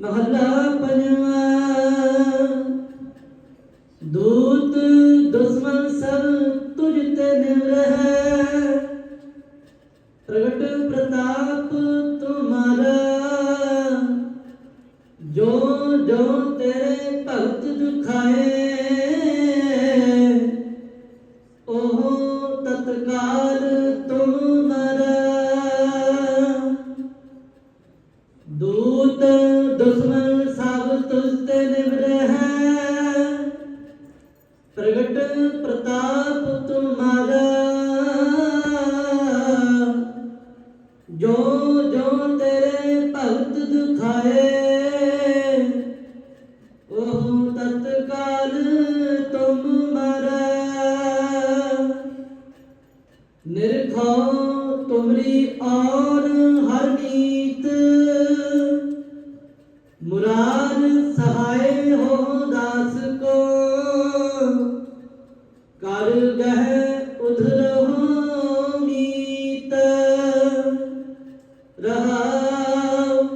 ਮਹੱਲਾ ਪੰਜਵਾਂ। ਦੂਤ ਪ੍ਰਗਟ ਪ੍ਰਤਾਪ ਤੁਮਾਰਾ ਜੋ ਜੋ ਤੇਰੇ ਭਗਤ ਦੁਖਾਏ। ਉਹ ਪ੍ਰਤਾਪ ਤੁਮਾਰਾ ਜੋ ਜੋ ਤੇਰੇ ਭਗਤ ਦੁਖਾਏ, ਉਹ ਤਤਕਾਲ ਤੁਮ ਮਰੈ। ਨਿਰਖੋ ਤੁਮਰੀ ਔਰ ਹਰ ਨੀਤ, ਮੁਰਾਦ ਸਹਾਏ ਹੋ ਰਹਾਉ।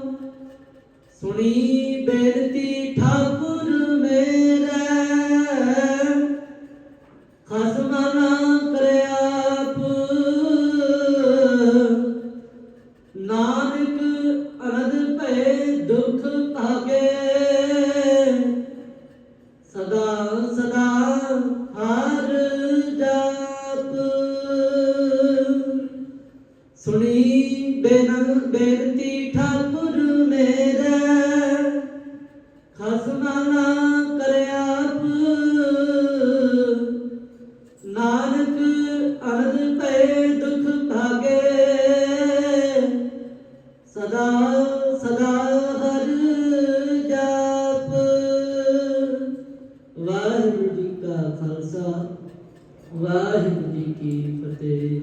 ਸੁਣੀ ਬੇਨਤੀ ਠਾਕੁਰ ਮੇਰੇ। ਖਸਮਾ ਨਾ ਕਰਿਆ ਆਪ। ਨਾਨਕ ਅਨੰਦ ਭਏ ਦੁਖ ਭਾਗੇ। ਸਦਾ ਸਦਾ ਹਰ ਜਾਪ। ਸੁਣੀ ਬੇਨੰ ਬੇਨਤੀ ਠਾਕੁਰ ਮੇਰੇ ਖਸਮਾ ਨਾ ਕਰਿਆ ਆਪ ਨਾਨਕ ਅਨੰਦ ਭਏ ਦੁਖ ਭਾਗੇ ਸਦਾ ਸਦਾ ਹਰ ਜਾਪ। ਵਾਹਿਗੁਰੂ ਜੀ ਕਾ ਖਾਲਸਾ, ਵਾਹਿਗੁਰੂ ਜੀ ਕੀ ਫਤਿਹ।